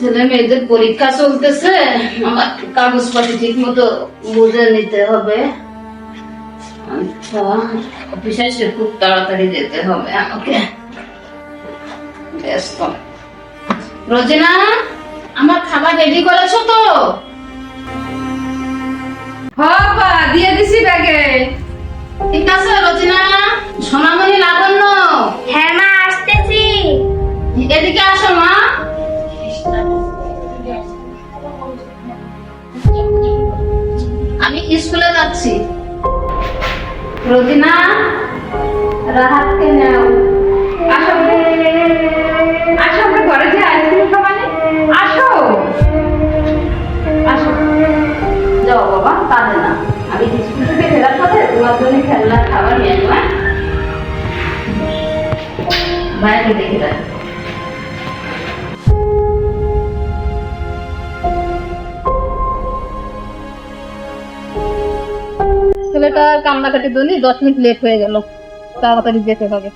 ছেলে মেয়েদের পরীক্ষা চলতেছে, আমার কাগজপাতি ঠিক মতো বুঝে নিতে হবে। আচ্ছা খুব তাড়াতাড়ি যেতে হবে আমাকে। ব্যস্ত। রোজিনা, আমার খাবার রেডি করেছ তো? বাবা দিয়ে দিছি ব্যাগে। ঠিক আছে রোজিনা সোনামণি স্কুলে যাচ্ছি। রোজিনা রাহাতকে নাও। আসো। আসো আমরা ঘরে যে আইসক্রিম খাবানি? আসো। আসো। যাও বাবা কাঁদে না আমি স্কুল থেকে ফেরার পথে তোমার জন্য খেলনার খাবার নিয়ে আসব হ্যাঁ? বাইরে দেখে রাখো ছেলেটা কান্নাকাটি দলি দশ মিনিট লেট হয়ে গেল। তাড়াতাড়ি যেতে হবে।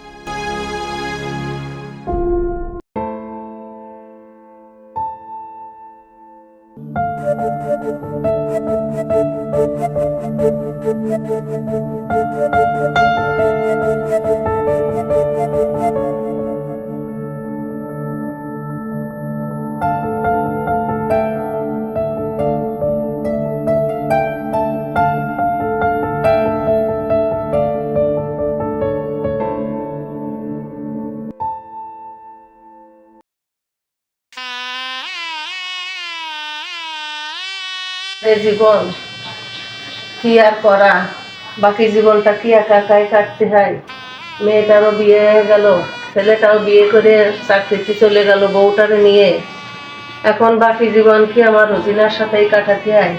এই জীবন, কি আর করা? বাকি জীবনটা কি একা একাই কাটতে হয়? মেয়েটারও বিয়ে হয়ে গেল, ছেলেটাও বিয়ে করে চাকরিতে চলে গেল বউটারে নিয়ে। এখন বাকি জীবন কি আমার রোজিনার সাথেই কাটাতে হয়?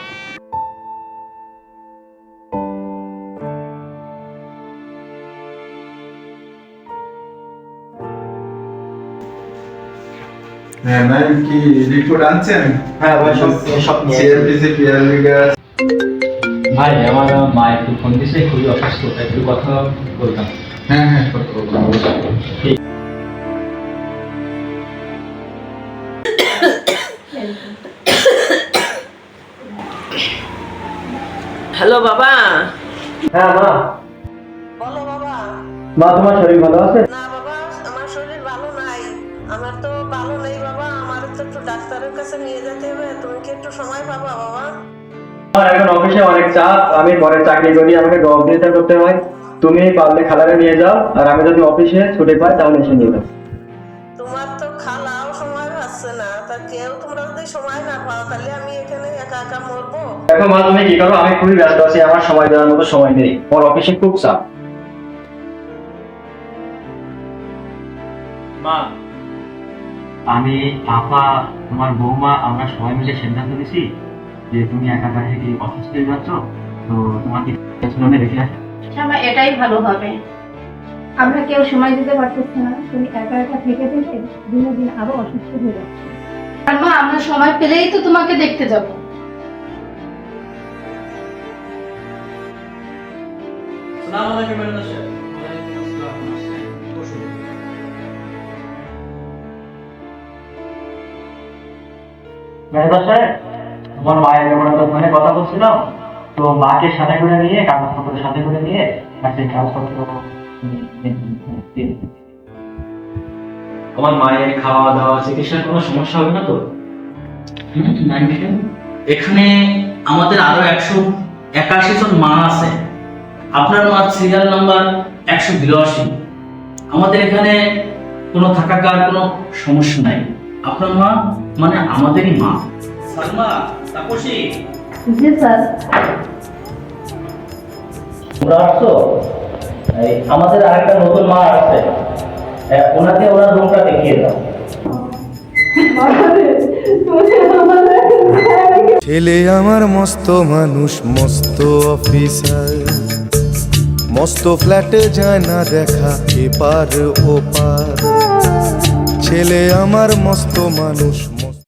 হ্যাঁ ম্যাম কি রিপোর্ট আনছেন? হ্যাঁ ভাই সব সব লিগার ভাই আমার মা একটু ফোন দিছে খুবই অসুস্থ তাই একটু কথা বলতাম। হ্যাঁ হ্যাঁ কথা হ্যালো বাবা। হ্যাঁ মা। বলো বাবা। মা তোমার শরীর ভালো আছে? না আমার এখন অফিসে অনেক চাপ আমি পরে চাকরি করি আমাকে জব করতে হয়। তুমি পারলে খালারে নিয়ে যাও আর আমি যদি অফিসে ছুটি পাই তাহলে এসে নিয়ে যাও। তোমার তো খালাও সময় পাচ্ছে না তা কেউ তোমরা যদি সময় না পাও তাহলে আমি এখানে একা একা মরবো? দেখো মা তুমি কি করো? আমি খুবই ব্যস্ত আছি আমার সময় দেওয়ার মতো সময় নেই। ওর অফিসে খুব চাপ। মা আমি আপা তোমার বৌমা আমরা সবাই মিলে সিদ্ধান্ত নিছি যে তুমি একা একা থেকে অসুস্থ হয়ে যাচ্ছ তো তোমার কি পেছনে রেখে আসো। এটাই ভালো হবে। আমরা কেউ সময় দিতে পারতেছি না। তুমি একা একা থেকে থেকে দিনে দিন আরও অসুস্থ হয়ে যাচ্ছে। আর মা আমরা সময় পেলেই তো তোমাকে দেখতে যাব। মেহতা সাহেব তোমার মায়ের যখন আমরা ফোনে কথা বলছিলাম তো মাকে সাথে করে নিয়ে কাগজপত্র সাথে করে নিয়ে আর সেই কাগজপত্র আমার মায়ের খাওয়া দাওয়া চিকিৎসার কোনো সমস্যা হবে না তো? এখানে আমাদের আরও একশো একাশি জন মা আছে। আপনার মার সিরিয়াল নাম্বার একশো বিরাশি। আমাদের এখানে কোনো থাকাকার কোনো সমস্যা নাই। আপনার মা মানে আমাদেরই মা। সালমা তাপসী। জি স্যার। তোমরা আসছো? আমাদের আরেকটা নতুন মা আছে ওনাকে ওনার রুমটা দেখিয়ে দাও। ছেলে আমার মস্ত মানুষ মস্ত অফিসার। মস্ত ফ্ল্যাটে যায় না দেখা এপার ওপার। ছেলে আমার মস্ত মানুষ।